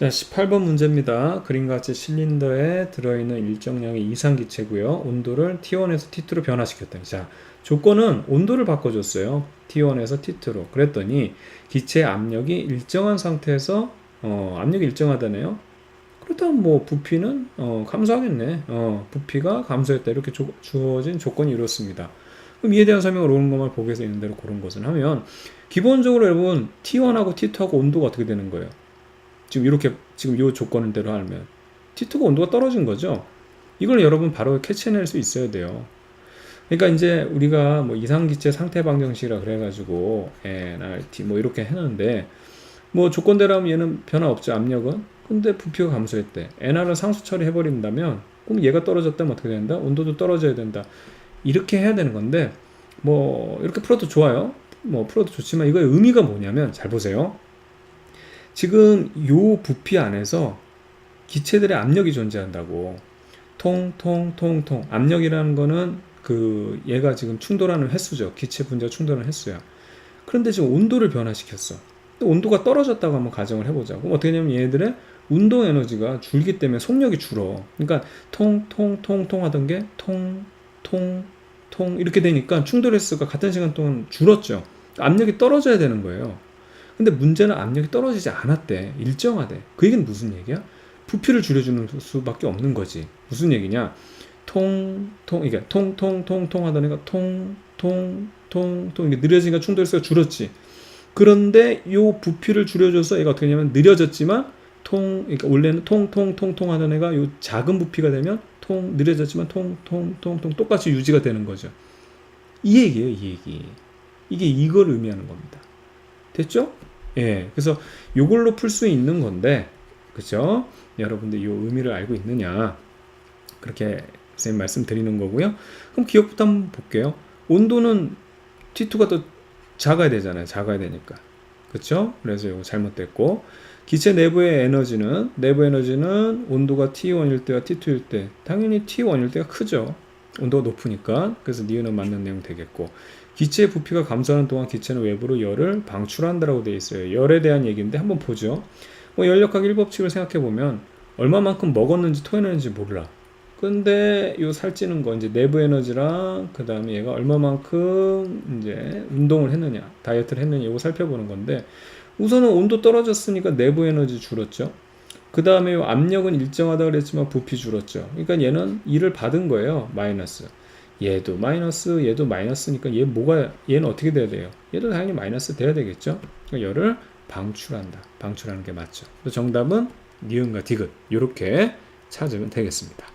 자, 18번 문제입니다. 그림과 같이 실린더에 들어있는 일정량의 이상 기체고요. 온도를 T1에서 T2로 변화시켰다. 자, 조건은 온도를 바꿔줬어요. T1에서 T2로. 그랬더니 기체 압력이 일정한 상태에서 어, 압력이 일정하다네요. 그렇다면 뭐 부피는 어, 감소하겠네. 어, 부피가 감소했다. 이렇게 조- 주어진 조건이 이렇습니다. 그럼 이에 대한 설명을 오는 것만 보기에서 있는 대로 그런 것을 하면 기본적으로 여러분 T1하고 T2하고 온도가 어떻게 되는 거예요? 지금 이렇게 지금 이 조건대로 하면 T2가 온도가 떨어진 거죠. 이걸 여러분 바로 캐치해낼 수 있어야 돼요. 그러니까 이제 우리가 뭐 이상기체 상태 방정식이라 그래가지고 NRT 뭐 이렇게 했는데 뭐 조건대로 하면 얘는 변화 없죠 압력은. 근데 부피가 감소했대. NR을 상수 처리해버린다면 그럼 얘가 떨어졌다면 어떻게 된다? 온도도 떨어져야 된다. 이렇게 해야 되는 건데 뭐 이렇게 풀어도 좋아요. 뭐 풀어도 좋지만 이거의 의미가 뭐냐면 잘 보세요. 지금 요 부피 안에서 기체들의 압력이 존재한다고. 통, 통, 통, 통. 압력이라는 거는 그 얘가 지금 충돌하는 횟수죠. 기체 분자 충돌하는 횟수야. 그런데 지금 온도를 변화시켰어. 또 온도가 떨어졌다고 한번 가정을 해보자. 그럼 어떻게 되냐면 얘들의 운동 에너지가 줄기 때문에 속력이 줄어. 그러니까 통, 통, 통, 통 하던 게 통, 통, 통 이렇게 되니까 충돌 횟수가 같은 시간 동안 줄었죠. 압력이 떨어져야 되는 거예요. 근데 문제는 압력이 떨어지지 않았대. 일정하대. 그 얘기는 무슨 얘기야? 부피를 줄여주는 수밖에 없는 거지. 무슨 얘기냐? 통, 통, 이게 통, 통, 통, 통 하던 애가 통, 통, 통, 통, 이게 느려지니까 충돌수가 줄었지. 그런데 요 부피를 줄여줘서 얘가 어떻게 되냐면 느려졌지만 통, 그러니까 원래는 통, 통, 통, 통 하던 애가 요 작은 부피가 되면 통, 느려졌지만 통, 통, 통, 통 똑같이 유지가 되는 거죠. 이 얘기예요, 이 얘기. 이게 이걸 의미하는 겁니다. 됐죠? 예. 그래서 요걸로 풀 수 있는 건데, 그죠? 여러분들 요 의미를 알고 있느냐. 그렇게 선생님 말씀드리는 거고요. 그럼 기억부터 한번 볼게요. 온도는 T2가 더 작아야 되잖아요. 작아야 되니까. 그렇죠? 그래서 이거 잘못됐고 기체 내부의 에너지는 내부 에너지는 온도가 T1일 때와 T2일 때 당연히 T1일 때가 크죠. 온도가 높으니까 그래서 니은은 맞는 내용 되겠고 기체의 부피가 감소하는 동안 기체는 외부로 열을 방출한다라고 되어 있어요. 열에 대한 얘기인데 한번 보죠. 뭐 열역학 1법칙을 생각해 보면 얼마만큼 먹었는지 토해냈는지 몰라. 근데 요 살찌는 거 이제 내부 에너지랑 그 다음에 얘가 얼마만큼 이제 운동을 했느냐 다이어트를 했느냐 이거 살펴보는 건데 우선은 온도 떨어졌으니까 내부 에너지 줄었죠 그 다음에 요 압력은 일정하다 그랬지만 부피 줄었죠 그러니까 얘는 2를 받은 거예요 마이너스 얘도 마이너스 얘도 마이너스니까 얘 뭐가 얘는 어떻게 돼야 돼요? 얘도 당연히 마이너스 돼야 되겠죠? 그러니까 열을 방출한다. 방출하는 게 맞죠. 정답은 니은과 디귿. 이렇게 찾으면 되겠습니다